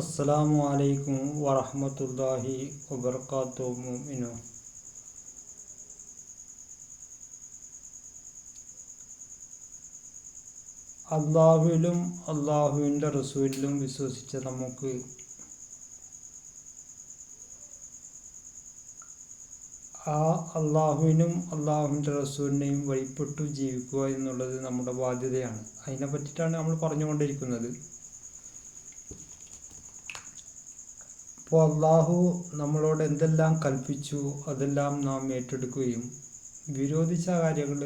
അസ്സലാമു അലൈക്കും വറഹ്മത്തുള്ളാഹി വബർക്കാത്തു മുഅ്മിനു. അള്ളാഹുവിലും അള്ളാഹുവിന്റെ റസൂലിലും വിശ്വസിച്ച നമുക്ക് ആ അള്ളാഹുവിനും അള്ളാഹുവിന്റെ റസൂലിനെയും വഴിപ്പെട്ടു ജീവിക്കുക എന്നുള്ളത് നമ്മുടെ ബാധ്യതയാണ്. അതിനെ പറ്റിയിട്ടാണ് നമ്മൾ പറഞ്ഞുകൊണ്ടിരിക്കുന്നത്. അപ്പോൾ അള്ളാഹു നമ്മളോട് എന്തെല്ലാം കൽപ്പിച്ചു അതെല്ലാം നാം ഏറ്റെടുക്കുകയും വിരോധിച്ച കാര്യങ്ങൾ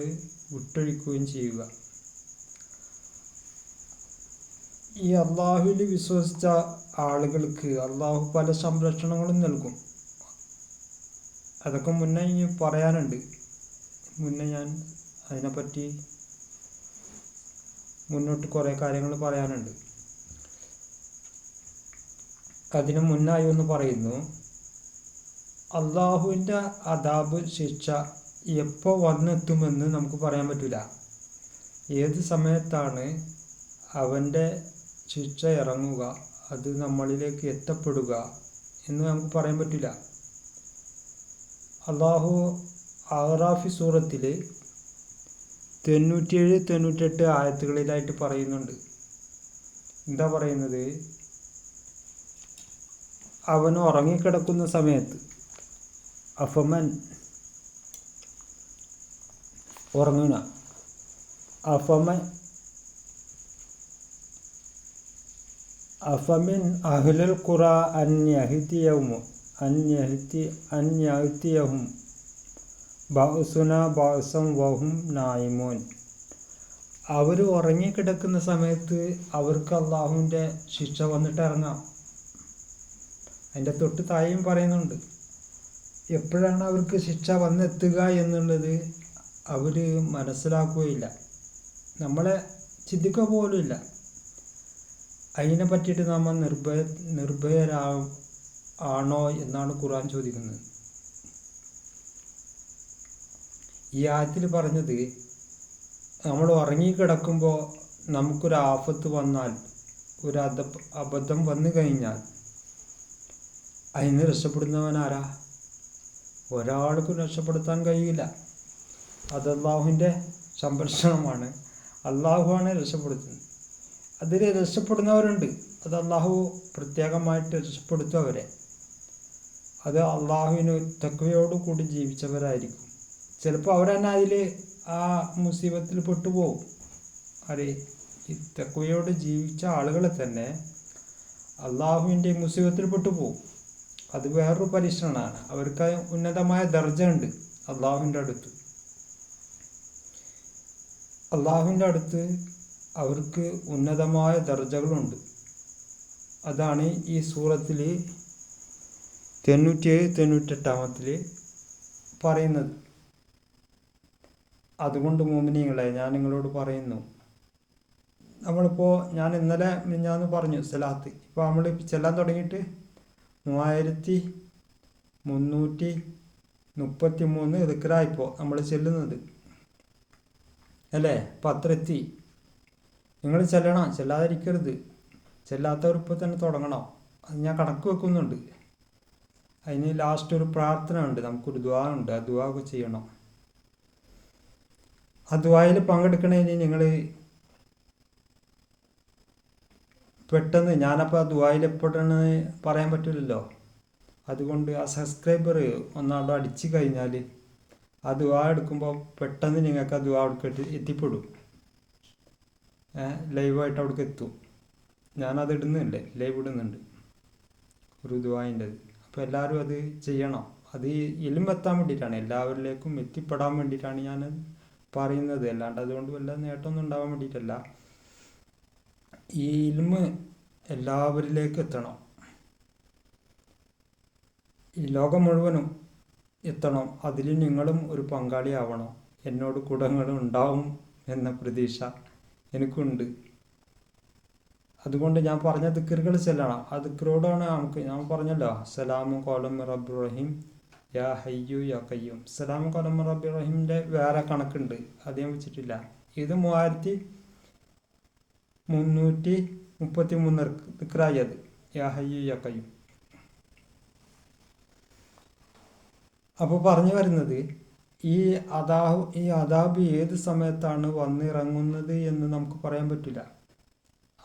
വിട്ടൊഴിക്കുകയും ചെയ്യുക. ഈ അള്ളാഹുവിൽ വിശ്വസിച്ച ആളുകൾക്ക് അള്ളാഹു പല സംരക്ഷണങ്ങളും നൽകും. അതൊക്കെ മുന്നേ ഇനി പറയാനുണ്ട്. മുന്നേ ഞാൻ അതിനെപ്പറ്റി മുന്നോട്ട് കുറേ കാര്യങ്ങൾ പറയാനുണ്ട്. അതിനു മുന്നായി ഒന്ന് പറയുന്നു. അള്ളാഹുവിന്റെ അതാബ് ശിക്ഷ എപ്പോൾ വന്നെത്തുമെന്ന് നമുക്ക് പറയാൻ പറ്റില്ല ഏത് സമയത്താണ് അവന്റെ ശിക്ഷ ഇറങ്ങുക അത് നമ്മളിലേക്ക് എത്തപ്പെടുക എന്ന് നമുക്ക് പറയാൻ പറ്റില്ല അള്ളാഹു ആറാഫി സൂറത്തിൽ തൊണ്ണൂറ്റിയേഴ് തൊണ്ണൂറ്റെട്ട് ആയത്തുകളിലായിട്ട് പറയുന്നുണ്ട്. എന്താ പറയുന്നത്? അവൻ ഉറങ്ങിക്കിടക്കുന്ന സമയത്ത് അഫമൻ ഉറങ്ങണ അഫമൻ അഫമിൻ അഹ്ലുൽ ഖുറ അൻ അന്യഹിത്തി അന്യഹിത്തിയവും ബൗസുന ബൗസം വഹും നായിമോൻ. അവർ ഉറങ്ങിക്കിടക്കുന്ന സമയത്ത് അവർക്ക് അള്ളാഹുവിന്റെ ശിക്ഷ വന്നിട്ട് ഇറങ്ങാം. അതിന്റെ തൊട്ട് താഴെയും പറയുന്നുണ്ട്. എപ്പോഴാണ് അവർക്ക് ശിക്ഷ വന്നെത്തുക എന്നുള്ളത് അവർ മനസ്സിലാക്കുകയില്ല. നമ്മളെ ചിന്തിക്കുക പോലുമില്ല അതിനെ പറ്റിയിട്ട് നമ്മൾ നിർഭയ നിർഭയരാ ആണോ എന്നാണ് ഖുർആൻ ചോദിക്കുന്നത്. ഈ ആയത്തിൽ പറഞ്ഞത് നമ്മൾ ഉറങ്ങിക്കിടക്കുമ്പോൾ നമുക്കൊരു ആഫത്ത് വന്നാൽ ഒരു അബദ്ധം വന്നു കഴിഞ്ഞാൽ അതിന് രക്ഷപ്പെടുന്നവൻ ആരാ ഒരാൾക്കും രക്ഷപ്പെടുത്താൻ കഴിയില്ല. അത് അള്ളാഹുവിന്റെ സംരക്ഷണമാണ്. അള്ളാഹുവാണ് രക്ഷപ്പെടുത്തുന്നത്. അതിൽ രക്ഷപ്പെടുന്നവരുണ്ട്. അത് അള്ളാഹു പ്രത്യേകമായിട്ട് രക്ഷപ്പെടുത്തും അത് അള്ളാഹുവിന് തക്കവയോടു കൂടി ജീവിച്ചവരായിരിക്കും. ചിലപ്പോൾ അവർ തന്നെ അതിൽ ആ മുസീബത്തിൽ പെട്ടുപോകും. അതെ ഈ തക്കവയോട് ജീവിച്ച ആളുകളെ തന്നെ അള്ളാഹുവിന്റെ മുസീബത്തിൽ പെട്ടുപോകും. അത് വേറൊരു പരീക്ഷണമാണ്. അവർക്ക് ഉന്നതമായ ദർജ ഉണ്ട്. അള്ളാഹുവിന്റെ അടുത്ത്. അള്ളാഹുവിന്റെ അടുത്ത് അവർക്ക് ഉന്നതമായ ദർജകളുണ്ട്. അതാണ് ഈ സൂറത്തിൽ തൊണ്ണൂറ്റിയേഴ് തൊണ്ണൂറ്റെട്ടാമത്തിൽ പറയുന്നത്. അതുകൊണ്ട് മോമിനിങ്ങളെ ഞാൻ നിങ്ങളോട് പറയുന്നു. നമ്മളിപ്പോൾ ഞാൻ ഇന്നലെ ഞാൻ പറഞ്ഞു സലാത്ത്. ഇപ്പോൾ നമ്മൾ ചെല്ലാൻ തുടങ്ങിയിട്ട് മൂവായിരത്തി മുന്നൂറ്റി മുപ്പത്തി മൂന്ന് ഇതുക്കറായിപ്പോൾ നമ്മൾ ചെല്ലുന്നത്. അല്ലേ? പത്രത്തി നിങ്ങൾ ചെല്ലണം. ചെല്ലാതിരിക്കരുത്. ചെല്ലാത്തവർ ഇപ്പോൾ തന്നെ തുടങ്ങണം. അത് ഞാൻ കണക്ക് വെക്കുന്നുണ്ട്. അതിന് ലാസ്റ്റ് ഒരു പ്രാർത്ഥന ഉണ്ട്. നമുക്കൊരു ദ്വാ ഉണ്ട്. ആ ദ്വാ ചെയ്യണം. ആ ദ്വായിൽ പങ്കെടുക്കണതിന് നിങ്ങൾ പെട്ടെന്ന് ഞാനപ്പോൾ ആ ദുബായിൽ എപ്പോഴാണ് പറയാൻ പറ്റില്ലല്ലോ അതുകൊണ്ട് ആ സബ്സ്ക്രൈബർ ഒന്നാണ്ട് അടിച്ചു കഴിഞ്ഞാൽ ആ ദുവാ എടുക്കുമ്പോൾ പെട്ടെന്ന് നിങ്ങൾക്ക് ആ ദുവാ അവിടേക്ക് എത്തിപ്പെടും. ലൈവായിട്ട് അവിടേക്ക് എത്തും. ഞാനത് ഇടുന്നുണ്ട് ലൈവ് ഇടുന്നുണ്ട്. ഒരു ദുവായിന്റെ അപ്പോൾ എല്ലാവരും അത് ചെയ്യണം. അത് എത്താൻ വേണ്ടിയിട്ടാണ്. എല്ലാവരിലേക്കും എത്തിപ്പെടാൻ വേണ്ടിയിട്ടാണ് ഞാൻ പറയുന്നത്. അല്ലാണ്ട് അതുകൊണ്ട് വല്ല നേട്ടമൊന്നും ഉണ്ടാവാൻ വേണ്ടിയിട്ടല്ല. ഈ ഇൽമ് എല്ലാവരിലേക്ക് എത്തണം. ഈ ലോകം മുഴുവനും എത്തണം. അതിൽ നിങ്ങളും ഒരു പങ്കാളിയാവണം എന്നോട് കൂടങ്ങളും ഉണ്ടാവും എന്ന പ്രതീക്ഷ എനിക്കുണ്ട്. അതുകൊണ്ട് ഞാൻ പറഞ്ഞ ദിക്കറുകൾ ചെല്ലണം. ആ ദിക്കറോടാണ് നമുക്ക് ഞാൻ പറഞ്ഞല്ലോ സലാമു കോലം റബ്ബുറഹിം യാ ഹയ്യു യാ കയ്യും സലാമു കോലം റബ്ബുറഹിമിന്റെ വേറെ കണക്കുണ്ട്. അത് ഞാൻ വെച്ചിട്ടില്ല. ഇത് മൂവായിരത്തി മുന്നൂറ്റി മുപ്പത്തി മൂന്ന് ദിക്രായത് യാഹയ്യു യാ ഹയ്യു യാ കയ്യും അപ്പോൾ പറഞ്ഞു വരുന്നത് ഈ അതാഹ് ഈ അതാബ് ഏത് സമയത്താണ് വന്നിറങ്ങുന്നത് എന്ന് നമുക്ക് പറയാൻ പറ്റില്ല.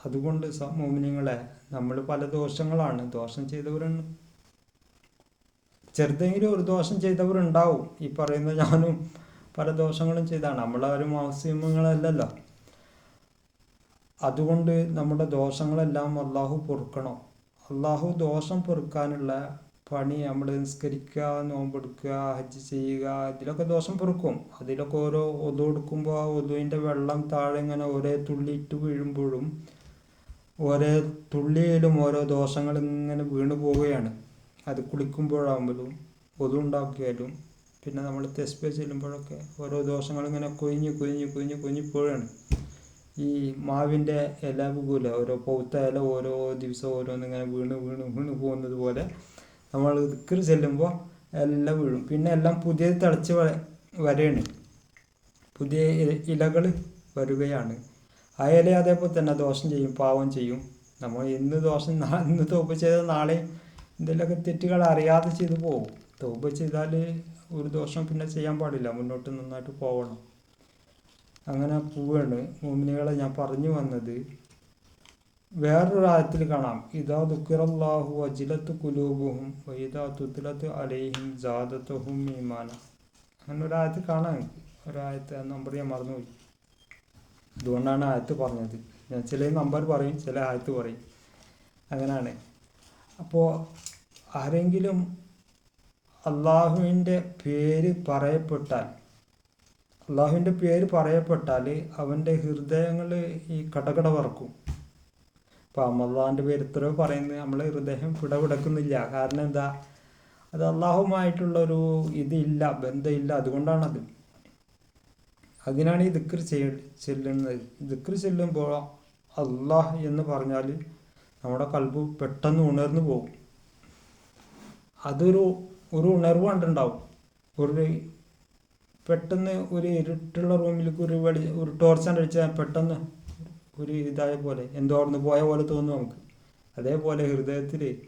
അതുകൊണ്ട് മോമിനിങ്ങളെ നമ്മൾ പല ദോഷങ്ങളാണ്. ദോഷം ചെയ്തവരാണ് ചെറുതെങ്കിലും ഒരു ദോഷം ചെയ്തവരുണ്ടാവും. ഈ പറയുന്ന ഞാനും പല ദോഷങ്ങളും ചെയ്താണ്. നമ്മളാരും മാസിമങ്ങളല്ലല്ലോ. അതുകൊണ്ട് നമ്മുടെ ദോഷങ്ങളെല്ലാം അള്ളാഹു പൊറുക്കണം. അള്ളാഹു ദോഷം പൊറുക്കാനുള്ള പണി നമ്മൾ നിസ്കരിക്കുക നോമ്പെടുക്കുക ഹജ്ജ് ചെയ്യുക ഇതിലൊക്കെ ദോഷം പൊറുക്കും. അതിലൊക്കെ ഓരോ ഒതു കൊടുക്കുമ്പോൾ ആ ഒതുവിന്റെ വെള്ളം താഴെ ഇങ്ങനെ ഒരേ തുള്ളി ഇട്ട് വീഴുമ്പോഴും ഓരോ തുള്ളിയിലും ഓരോ ദോഷങ്ങൾ ഇങ്ങനെ വീണു പോവുകയാണ്. അത് കുളിക്കുമ്പോഴാകുമ്പോഴും ഒതു ഉണ്ടാക്കിയാലും പിന്നെ നമ്മൾ തെസ്പേ ചെല്ലുമ്പോഴൊക്കെ ഓരോ ദോഷങ്ങൾ ഇങ്ങനെ കൊഴിഞ്ഞ് കൊഴിഞ്ഞ് കൊഴിഞ്ഞ് പോവുകയാണ്. ഈ മാവിന്റെ ഇല പോകില്ല ഓരോ പൗത്ത ഇല ഓരോ ദിവസം ഓരോന്നിങ്ങനെ വീണ് വീണ് വീണ് പോകുന്നത് പോലെ നമ്മൾ ഇക്കറി ചെല്ലുമ്പോൾ എല്ലാം വീഴും. പിന്നെ എല്ലാം പുതിയ തിളച്ച് വരെയാണ് പുതിയ ഇലകൾ വരികയാണ്. ആ ഇല അതേപോലെ തന്നെ ദോഷം ചെയ്യും പാവം ചെയ്യും. നമ്മൾ ഇന്ന് ദോഷം ഇന്ന് തോപ്പ് ചെയ്താൽ നാളെ എന്തെങ്കിലുമൊക്കെ തെറ്റുകൾ അറിയാതെ ചെയ്തു പോകും. തോപ്പ് ചെയ്താൽ ഒരു ദോഷം പിന്നെ ചെയ്യാൻ പാടില്ല. മുന്നോട്ട് നന്നായിട്ട് പോകണം അങ്ങനെ പോവുകയാണ് മോമിനികളെ ഞാൻ പറഞ്ഞു വന്നത്. വേറൊരു ആയത്തിൽ കാണാം. ഇതാ ദുഃഖിറല്ലാഹു അജിലത്ത് കുലൂബുഹും വൈദാ തുത്തിലത്ത് അലൈഹിം ജാദത്തുഹും ഈമാന. അങ്ങനെ ഒരു കാണാം. ഒരായത്ത് നമ്പർ ഞാൻ മറന്നുപോയി. അതുകൊണ്ടാണ് ആയത്ത് പറഞ്ഞത്. ഞാൻ ചില നമ്പർ പറയും ചില ആയത്ത് പറയും. അങ്ങനെയാണ്. അപ്പോൾ ആരെങ്കിലും അള്ളാഹുവിന്റെ പേര് പറയപ്പെട്ടാൽ അള്ളാഹുവിന്റെ പേര് പറയപ്പെട്ടാൽ അവന്റെ ഹൃദയങ്ങൾ ഈ കടകട വറക്കും. അപ്പോൾ അമ്മള്ളാന്റെ പേര് എത്രയോ പറയുന്നത് നമ്മളെ ഹൃദയം പിടപിടക്കുന്നില്ല. കാരണം എന്താ? അത് അള്ളാഹുമായിട്ടുള്ളൊരു ഇതില്ല ബന്ധമില്ല. അതുകൊണ്ടാണത്. അതിനാണ് ഈ ദിക്ർ ചെയ്യ ചെല്ലുന്നത്. ദിക്ർ ചെല്ലുമ്പോൾ അള്ളാഹ് എന്ന് പറഞ്ഞാൽ നമ്മുടെ കൽബ് പെട്ടെന്ന് ഉണർന്നു പോകും. അതൊരു ഒരു ഉണർവ് കണ്ടുണ്ടാവും. ഒരു പെട്ടെന്ന് ഒരു ഇരുട്ടുള്ള റൂമിലേക്ക് ഒരു വെളി ഒരു ടോർച്ച് അടിച്ചാൽ പെട്ടെന്ന് ഒരു ഇതായ പോലെ എന്തോ അവിടുന്ന് പോയ പോലെ തോന്നും നമുക്ക്. അതേപോലെ ഹൃദയത്തിൽ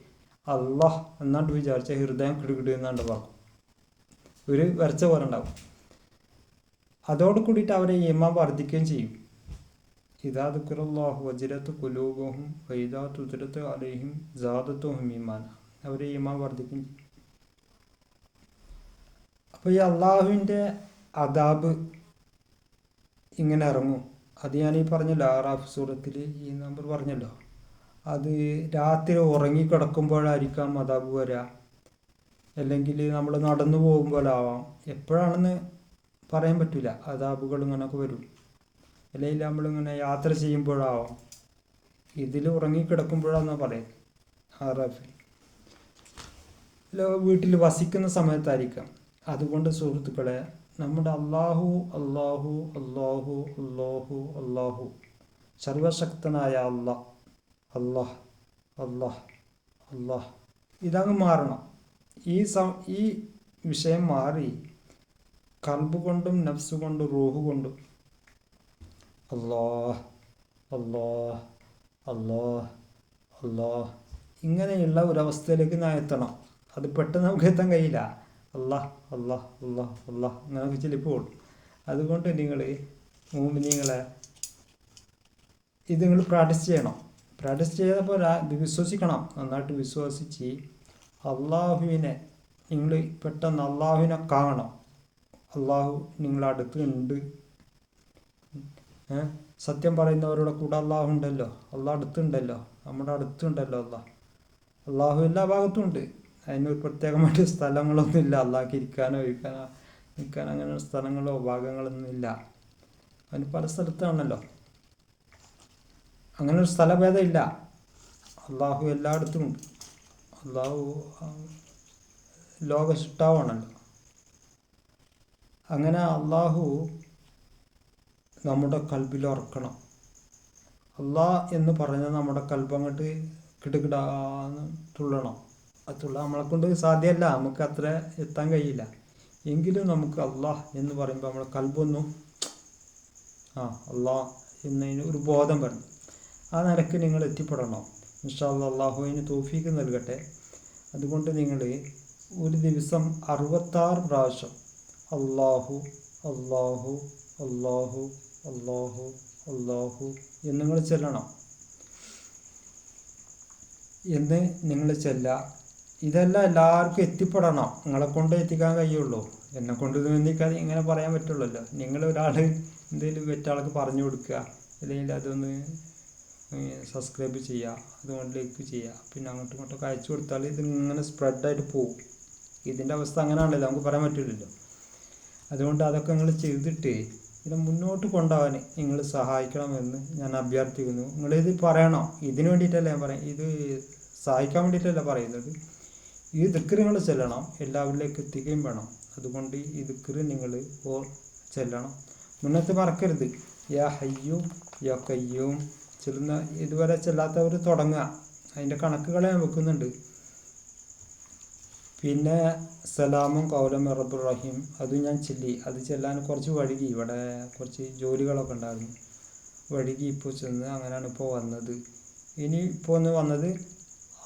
അള്ളാഹ് എന്നാണ്ട് വിചാരിച്ച ഹൃദയം കിടുകിട് എന്നാണ്ട് പറഞ്ഞു ഒരു വരച്ച പോലെ ഉണ്ടാവും. അതോട് കൂടിയിട്ട് അവരെ ഈമാൻ വർദ്ധിക്കുകയും ചെയ്യും. ഇതാ ദുഃഖറല്ലാഹു വജിരത്ത് കുലൂബും വൈദാ തുതിരത്ത് അലഹിം ജാദത്തും ഈമാൻ. അവരെ ഈമാൻ വർദ്ധിക്കുകയും ചെയ്യും. അപ്പോൾ ഈ അള്ളാഹുവിന്റെ അദാബ് ഇങ്ങനെ ഇറങ്ങും. അത് ഞാൻ ഈ പറഞ്ഞല്ലോ ആറാഫ് സൂറത്തിൽ ഈ നമ്പർ പറഞ്ഞല്ലോ. അത് രാത്രി ഉറങ്ങിക്കിടക്കുമ്പോഴായിരിക്കാം അദാബ് വരിക അല്ലെങ്കിൽ നമ്മൾ നടന്നു പോകുമ്പോഴാവാം എപ്പോഴാണെന്ന് പറയാൻ പറ്റില്ല അദാബുകൾ ഇങ്ങനെയൊക്കെ വരും. അല്ലെങ്കിൽ നമ്മളിങ്ങനെ യാത്ര ചെയ്യുമ്പോഴാവാം. ഇതിൽ ഉറങ്ങിക്കിടക്കുമ്പോഴാണെന്നാണ് പറയാം ആറാഫിൽ വീട്ടിൽ വസിക്കുന്ന സമയത്തായിരിക്കാം. അതുകൊണ്ട് സുഹൃത്തുക്കളെ നമ്മുടെ അള്ളാഹു അള്ളാഹു അള്ളാഹു അള്ളാഹു അള്ളാഹു സർവശക്തനായ അള്ളാഹ് അള്ളാഹ് അള്ളാഹ് അള്ളാഹ് ഇതങ്ങ് മാറണം. ഈ സം ഈ വിഷയം മാറി കൽബ് കൊണ്ടും നഫ്സ് കൊണ്ടും റൂഹ് കൊണ്ടും അള്ളാഹ് അള്ളാഹ് അള്ളാഹ് അള്ളാഹ് ഇങ്ങനെയുള്ള ഒരവസ്ഥയിലേക്ക് ഞാൻ എത്തണം. അത് പെട്ടെന്ന് നമുക്ക് എത്താൻ കഴിയില്ല. അള്ളാഹ് അള്ളാഹ് അള്ളാഹ് അള്ളാഹ് അങ്ങനെയൊക്കെ ചിലപ്പോൾ അതുകൊണ്ട് നിങ്ങൾ മൂമിനിങ്ങളെ ഇത് നിങ്ങൾ പ്രാക്ടീസ് ചെയ്യണം. പ്രാക്ടീസ് ചെയ്തപ്പോൾ വിശ്വസിക്കണം. നന്നായിട്ട് വിശ്വസിച്ച് അള്ളാഹുവിനെ നിങ്ങൾ പെട്ടെന്ന് അള്ളാഹുവിനെ കാണണം. അള്ളാഹു നിങ്ങളെ അടുത്തുണ്ട്. സത്യം പറയുന്നവരുടെ കൂടെ അള്ളാഹു ഉണ്ടല്ലോ. അള്ളാഹ് അടുത്തുണ്ടല്ലോ. നമ്മുടെ അടുത്തുണ്ടല്ലോ അള്ളാഹ്. അള്ളാഹു എല്ലാ ഭാഗത്തും ഉണ്ട്. അതിനൊരു പ്രത്യേകമായിട്ട് സ്ഥലങ്ങളൊന്നും ഇല്ല. അള്ളാഹ്ക്ക് ഇരിക്കാനോ ഇരിക്കാനോ നിൽക്കാൻ അങ്ങനെ സ്ഥലങ്ങളോ ഭാഗങ്ങളൊന്നും ഇല്ല. അതിന് പല സ്ഥലത്താണല്ലോ. അങ്ങനെ ഒരു സ്ഥലഭേദം ഇല്ല അള്ളാഹു എല്ലായിടത്തും ഉണ്ട്. അള്ളാഹു ലോക സൃഷ്ടാവാണല്ലോ അങ്ങനെ അള്ളാഹു നമ്മുടെ കൽബിൽ ഉറക്കണം. അള്ളാഹ് എന്ന് പറഞ്ഞാൽ നമ്മുടെ കൽബങ്ങോട്ട് കിടുകിടാന്ന് തുള്ളണം. അത് തുള്ളാൻ നമ്മളെ കൊണ്ട് സാധ്യമല്ല. നമുക്ക് അത്ര എത്താൻ കഴിയില്ല. എങ്കിലും നമുക്ക് അള്ളാഹ് എന്ന് പറയുമ്പോൾ നമ്മളെ കൽബൊന്നും ആ അള്ളാഹ് എന്നതിന് ഒരു ബോധം വരണം. ആ നിലയ്ക്ക് നിങ്ങൾ എത്തിപ്പെടണം. ഇൻഷാ അള്ളാഹുവിന് തോഫീക്ക് നൽകട്ടെ. അതുകൊണ്ട് നിങ്ങൾ ഒരു ദിവസം അറുപത്താറ് പ്രാവശ്യം അള്ളാഹു അള്ളാഹു അള്ളാഹു അള്ളാഹു അള്ളാഹു എന്ന് നിങ്ങൾ ചെല്ലണം. എന്ന് നിങ്ങൾ ചെല്ലുക ഇതെല്ലാം എല്ലാവർക്കും എത്തിപ്പെടണം. നിങ്ങളെ കൊണ്ട് എത്തിക്കാൻ കഴിയുള്ളൂ. എന്നെ കൊണ്ട് നിന്നിക്കാതെ ഇങ്ങനെ പറയാൻ പറ്റുള്ളല്ലോ. നിങ്ങൾ ഒരാൾ എന്തെങ്കിലും മറ്റാൾക്ക് പറഞ്ഞു കൊടുക്കുക. അല്ലെങ്കിൽ അതൊന്ന് സബ്സ്ക്രൈബ് ചെയ്യുക. അതുകൊണ്ട് ലൈക്ക് ചെയ്യുക. പിന്നെ അങ്ങോട്ടും ഇങ്ങോട്ടൊക്കെ അയച്ചു കൊടുത്താൽ ഇത് ഇങ്ങനെ സ്പ്രെഡായിട്ട് പോകും ഇതിന്റെ അവസ്ഥ അങ്ങനെയാണല്ലോ. നമുക്ക് പറയാൻ പറ്റില്ലല്ലോ. അതുകൊണ്ട് അതൊക്കെ നിങ്ങൾ ചെയ്തിട്ട് ഇത് മുന്നോട്ട് കൊണ്ടുപോകാൻ നിങ്ങൾ സഹായിക്കണമെന്ന് ഞാൻ അഭ്യർത്ഥിക്കുന്നു. നിങ്ങളിത് പറയണം. ഇതിന് വേണ്ടിയിട്ടല്ല ഞാൻ പറയാം ഇത് സഹായിക്കാൻ വേണ്ടിയിട്ടല്ല പറയുന്നത്? ഈ ദിക്കർ നിങ്ങൾ ചെല്ലണം. എല്ലാവരിലേക്ക് എത്തിക്കുകയും വേണം. അതുകൊണ്ട് ഈ ദിക്കറ് നിങ്ങൾ ഓ ചെല്ലണം. മുന്നത്തെ മറക്കരുത്. യാ ഹയ്യു യാ കയ്യും ചെല്ലുന്ന ഇതുവരെ ചെല്ലാത്തവർ തുടങ്ങുക. അതിന്റെ കണക്കുകളെ ഞാൻ വെക്കുന്നുണ്ട്. പിന്നെ സലാമും കൗലം റബ്ബുറഹീം അതും ഞാൻ ചെല്ലി. അത് ചെല്ലാൻ കുറച്ച് വഴുകി. ഇവിടെ കുറച്ച് ജോലികളൊക്കെ ഉണ്ടായിരുന്നു. വഴുകി ഇപ്പോൾ ചെന്ന് അങ്ങനെയാണ് ഇപ്പോൾ വന്നത്. ഇനി ഇപ്പോൾ ഒന്ന് വന്നത്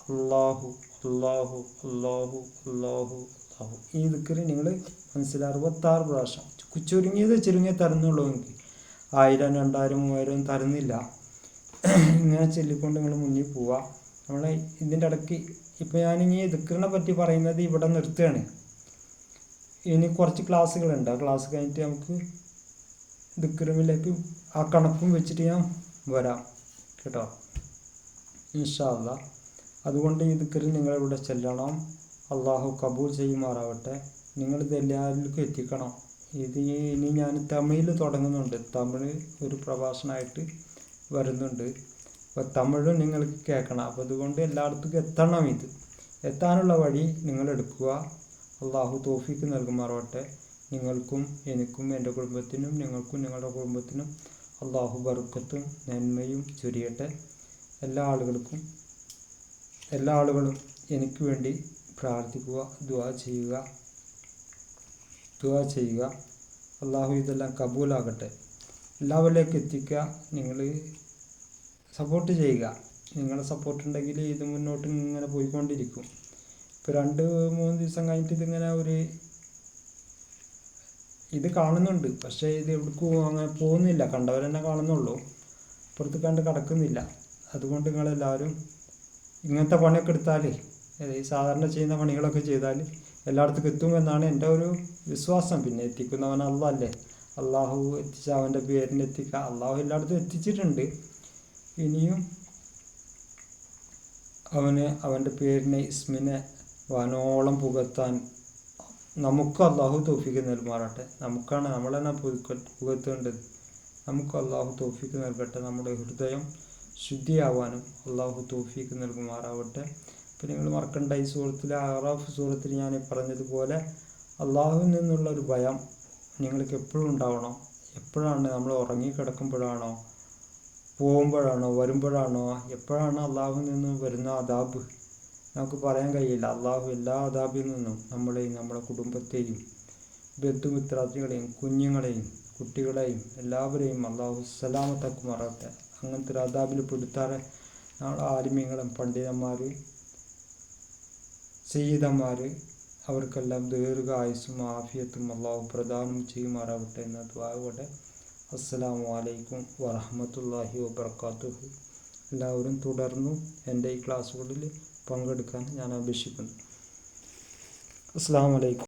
അള്ളാഹു അള്ളാഹു അള്ളാഹു അള്ളാഹു അള്ളാഹു ഈ ദിക്കറി നിങ്ങൾ മനസ്സിൽ അറുപത്താറ് പ്രാവശ്യം. ചുരുങ്ങിയത് ചുരുങ്ങിയ തരുന്നുള്ളൂ എനിക്ക് ആയിരം രണ്ടായിരം മൂവായിരം തരുന്നില്ല. ഇങ്ങനെ ചൊല്ലിക്കൊണ്ട് നിങ്ങൾ മുന്നിൽ പോവുക. നമ്മൾ ഇതിന്റെ ഇടയ്ക്ക് ഇപ്പോൾ ഞാനിനി ദിക്കറിനെ പറ്റി പറയുന്നത് ഇവിടെ നിർത്തുകയാണ്. ഇനി കുറച്ച് ക്ലാസ്സുകളുണ്ട്. ആ ക്ലാസ് കഴിഞ്ഞിട്ട് നമുക്ക് ദിക്കറിമിലേക്ക് ആ കണക്കും വെച്ചിട്ട് ഞാൻ വരാം. കേട്ടോ? ഇൻഷാല്ല അതുകൊണ്ട് ഈ ദിക്കറിൽ നിങ്ങളിവിടെ ചെല്ലണം? അള്ളാഹു കബൂൽ ചെയ്യുമാറാവട്ടെ. നിങ്ങളിത് എല്ലാവർക്കും എത്തിക്കണം. ഇത് ഇനി ഞാൻ തമിഴിൽ തുടങ്ങുന്നുണ്ട്. തമിഴ് ഒരു പ്രഭാഷണമായിട്ട് വരുന്നുണ്ട്. അപ്പോൾ തമിഴും നിങ്ങൾക്ക് കേൾക്കണം. അപ്പോൾ അതുകൊണ്ട് എല്ലായിടത്തും എത്തണം ഇത്. എത്താനുള്ള വഴി നിങ്ങൾ എടുക്കുക. അള്ളാഹു തോഫിക്ക് നൽകുമാറാവട്ടെ. നിങ്ങൾക്കും എനിക്കും എന്റെ കുടുംബത്തിനും നിങ്ങൾക്കും നിങ്ങളുടെ കുടുംബത്തിനും അള്ളാഹു ബറുക്കത്തും നന്മയും ചൊരിയട്ടെ. എല്ലാ ആളുകൾക്കും എല്ലാ ആളുകളും എനിക്ക് വേണ്ടി പ്രാർത്ഥിക്കുക ദുവാ ചെയ്യുക ദുവാ ചെയ്യുക. അള്ളാഹു ഇതെല്ലാം കബൂലാകട്ടെ. എല്ലാവരിലേക്ക് എത്തിക്കുക നിങ്ങൾ സപ്പോർട്ട് ചെയ്യുക. നിങ്ങളുടെ സപ്പോർട്ട് ഉണ്ടെങ്കിൽ ഇത് മുന്നോട്ട് ഇങ്ങനെ പോയിക്കൊണ്ടിരിക്കും. ഇപ്പോൾ രണ്ട് മൂന്ന് ദിവസം കഴിഞ്ഞിട്ട് ഇതിങ്ങനെ ഒരു ഇത് കാണുന്നുണ്ട്. പക്ഷേ ഇത് എവിടേക്കും അങ്ങനെ പോകുന്നില്ല. കണ്ടവരെന്നെ കാണുന്നുള്ളൂ. പുറത്ത് കണ്ട് കിടക്കുന്നില്ല. അതുകൊണ്ട് നിങ്ങളെല്ലാവരും ഇങ്ങനത്തെ പണിയൊക്കെ എടുത്താൽ ഈ സാധാരണ ചെയ്യുന്ന പണികളൊക്കെ ചെയ്താൽ എല്ലായിടത്തേക്കും എത്തുമെന്നാണ് എന്റെ ഒരു വിശ്വാസം. പിന്നെ എത്തിക്കുന്നവൻ അല്ലേ അള്ളാഹു എത്തിച്ച അവന്റെ പേരിന് എത്തിക്കുക അള്ളാഹു എല്ലായിടത്തും എത്തിച്ചിട്ടുണ്ട്. ഇനിയും അവന് അവന്റെ പേരിനെ ഇസ്മിനെ വനോളം പുകത്താൻ നമുക്ക് അള്ളാഹു തോഫിക്ക് നൽകാറട്ടെ നമുക്കാണ് പുതുക്ക പുകത്തേണ്ടത് നമുക്ക് അള്ളാഹു തോഫിക്ക് നൽകട്ടെ. നമ്മുടെ ഹൃദയം ശുദ്ധിയാവാനും അള്ളാഹു തോഫീക്ക് നൽകുമാറാവട്ടെ. ഇപ്പം നിങ്ങൾ മറക്കണ്ട ഈ സൂറത്തിൽ ആറാഫ് സൂറത്തിൽ ഞാൻ പറഞ്ഞതുപോലെ അള്ളാഹുവിൽ നിന്നുള്ള ഒരു ഭയം നിങ്ങൾക്ക് എപ്പോഴും ഉണ്ടാവണം. എപ്പോഴാണ് നമ്മൾ ഉറങ്ങിക്കിടക്കുമ്പോഴാണോ പോകുമ്പോഴാണോ വരുമ്പോഴാണോ എപ്പോഴാണ് അള്ളാഹുവിൽ നിന്ന് വരുന്ന അതാബ് നമുക്ക് പറയാൻ കഴിയില്ല. അള്ളാഹു എല്ലാ അതാബിൽ നിന്നും നമ്മളെയും നമ്മുടെ കുടുംബത്തെയും ബന്ധുമിത്രാദികളെയും കുഞ്ഞുങ്ങളെയും കുട്ടികളെയും എല്ലാവരെയും അള്ളാഹു സലാമത്താക്കുമാറാട്ടെ അങ്ങനത്തെ ഒരു അതാബിൽ പെടുത്താറ് ആലിമ്യങ്ങളും പണ്ഡിതന്മാർ സയ്യിദന്മാർ അവർക്കെല്ലാം ദീർഘ ആയുസും ആഫിയത്തും അള്ളാഹു പ്രദാനം ചെയ്യുമാറാവട്ടെ എന്ന ദ്വാകട്ടെ അസ്സലാമു അലൈക്കും വറഹമത്തല്ലാഹി വബർക്കാത്തുഹു എല്ലാവരും തുടർന്നും എന്റെ ഈ ക്ലാസ്സുകളിൽ പങ്കെടുക്കാൻ ഞാൻ അപേക്ഷിക്കുന്നു. അസ്സാം വലൈക്കും